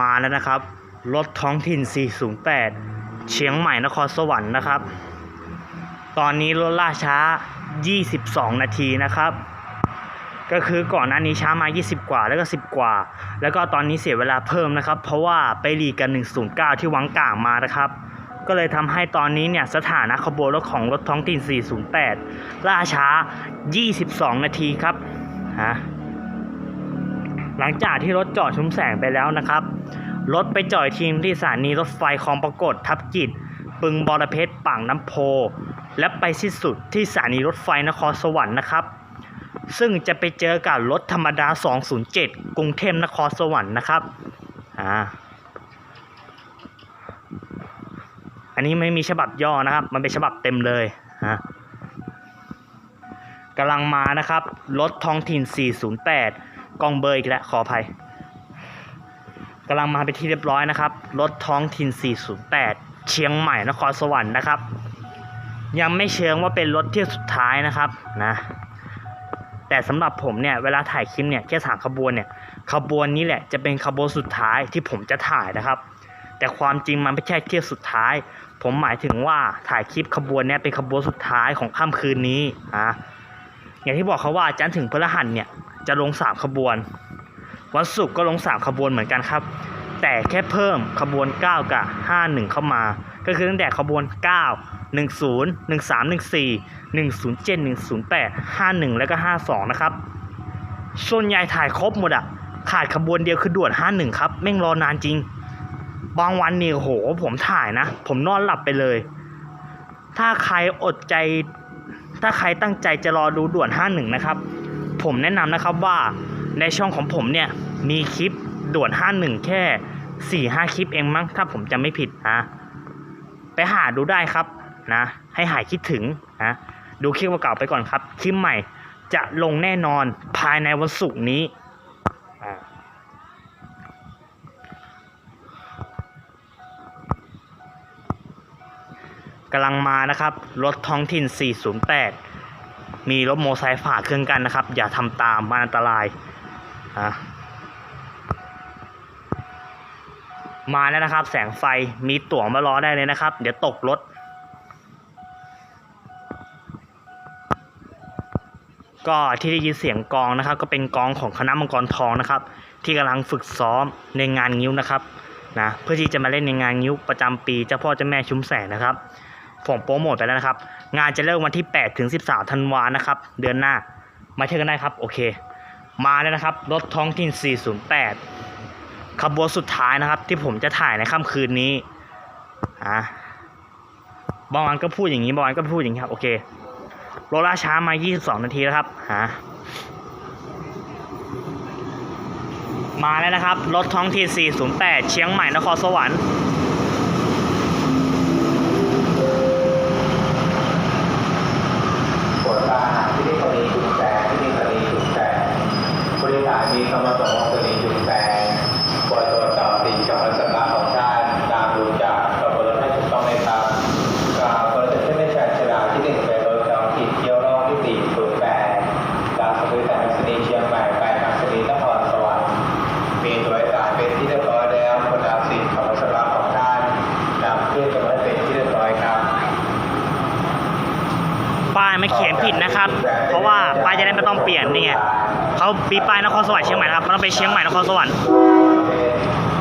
มาแล้วนะครับ รถท้องถิ่น 408 เชียงใหม่นครสวรรค์นะครับ ตอนนี้รถล่าช้า 22 นาทีนะครับ ก็คือก่อนหน้านี้ช้ามา 20 กว่าแล้วก็ 10 กว่า แล้วก็ตอนนี้เสียเวลาเพิ่มนะครับ เพราะว่าไปรีกัน 109 ที่วังก่างมานะครับก็เลยทำให้ตอนนี้เนี่ยสถานะขบวนรถของรถท้องถิ่น 408 ล่าช้า 22 นาทีครับฮะหลังจากที่รถจอดชุมแสงไปแล้วนะครับ รถไปจอดทีมที่สถานีรถไฟคลองปรากฏทับกิจปึงบอระเพ็ดปากน้ำโพ และไปสิ้นสุดที่สถานีรถไฟนครสวรรค์นะครับ ซึ่งจะไปเจอกับรถธรรมดา 207 กรุงเทพนครสวรรค์นะครับอ่าอันนี้ไม่มีฉบับย่อนะครับ มันเป็นฉบับเต็มเลยฮะกำลังมานะครับ รถท้องถิ่น 408 กองเบอร์อีกแล้วขออภัย กำลังมาเป็นที่เรียบร้อยนะครับ รถท้องถิ่น 408 เชียงใหม่นครสวรรค์นะครับ ยังไม่เชิงว่าเป็นรถเที่ยวสุดท้ายนะครับนะแต่สำหรับผมเนี่ยเวลาถ่ายคลิปเนี่ยแค่สามขบวนเนี่ยขบวนนี้แหละจะเป็นขบวนสุดท้ายที่ผมจะถ่ายนะครับ แต่ความจริงมันไม่ใช่เที่ยวสุดท้าย ผมหมายถึงว่าถ่ายคลิปขบวนเนี้เป็นขบวนสุดท้ายของค่ำคืนนี้อะอย่างที่บอกเขาว่าจันทร์ถึงพฤหัสเนี่ยจะลงสามขบวน วันศุกร์ก็ลงสามขบวนเหมือนกันครับ แต่แค่เพิ่มขบวน 9 กับ 51 เข้ามา ก็คือตั้งแต่ขบวน 9 10 13 14 107 108 51 แล้วก็ 52 นะครับ ส่วนใหญ่ถ่ายครบหมดอะขาดขบวนเดียวคือด่วน 51 ครับ แม่งรอนานจริง บางวันนี่โอ้โหผมถ่ายนะ ผมนอนหลับไปเลย ถ้าใครอดใจ ถ้าใครตั้งใจจะรอดูด่วน 51 นะครับ ผมแนะนำนะครับว่า ในช่องของผมเนี่ยมีคลิปด่วน 51 แค่ 4-5 คลิปเองมั้งถ้าผมจำไม่ผิดนะไปหาดูได้ครับนะ ให้หายคิดถึงนะดูคลิปเก่าไปก่อนครับ คลิปใหม่จะลงแน่นอนภายในวันศุกร์นี้อ่าำลังมานะครับ รถท้องถิ่น 408 มีรถโมไซค์ฝ่าเครื่องกันนะครับ อย่าทำตามมันอันตราย อะมาแล้วนะครับ แสงไฟมีตั๋วมารอได้เลยนะครับ เดี๋ยวตกรถ ก็ที่ได้ยินเสียงกองนะครับ ก็เป็นกองของคณะมังกรทองนะครับ ที่กำลังฝึกซ้อมในงานงิ้วนะครับนะเพื่อที่จะมาเล่นในงานงิ้วประจำปีเจ้าพ่อเจ้าแม่ชุมแสงนะครับผมโปรโมทไปแล้วนะครับ งานจะเริ่มวันที่8ถึง13ธันวานะครับ เดือนหน้ามาเที่ยวกันได้ครับ โอเค มาแล้วนะครับ รถท้องถิ่น 408 ขบวนสุดท้ายนะครับ ที่ผมจะถ่ายในค่ำคืนนี้อะบางวันก็พูดอย่างนี้บางวันก็พูดอย่างนี้ครับ โอเครถล่าช้ามา 22 นาทีแล้วครับหามาแล้วนะครับ รถท้องถิ่น408 เชียงใหม่นครสวรรค์ ปวดตาที่นี่กรณีจุดแสงที่นี่กรณีจุดแสงบริษัทมีคำว่าสมองกรณีจุดแสงปวดตัวต่อสิ่งกับรัศมีของชาติตามดูจากกระบวนการให้ถูกต้องในตามการบริษัทที่ไม่ใช่ฉลาดที่หนึ่งเป็นรถจองผิดเยี่ยวรอบที่สี่ศูนย์แปด จากบริษัทอัศนีเชียงใหม่ไปอัศนีนครสวรรค์มีตัวอกสารเป็นที่เรียบร้อยแล้วคนอาสิทธิ์ของรัศมีของท่านนำขึ้นกับเป็นที่เรียบร้อยครับ ป้ายไม่เขียนผิดนะครับ เพราะว่าป้ายจะได้ไม่ต้องเปลี่ยนนี่ไงเขาปีป้ายนครสวรรค์เชียงใหม่นะครับมันต้องไปเชียงใหม่นครสวรรค์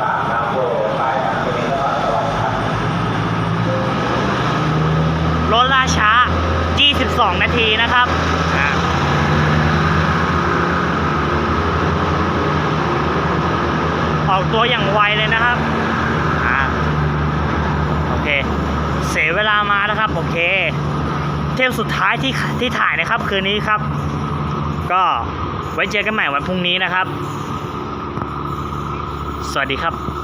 ปากน้ำโพไปอัศนีนครสวรรค์ครับรถล่าช้า 22 นาทีนะครับ ออกตัวอย่างไวเลยนะครับอ่าโอเค เสียเวลามานะครับโอเค เที่ยวสุดท้ายที่ที่ถ่ายนะครับคืนนี้ครับ ก็ไว้เจอกันใหม่วันพรุ่งนี้นะครับ สวัสดีครับ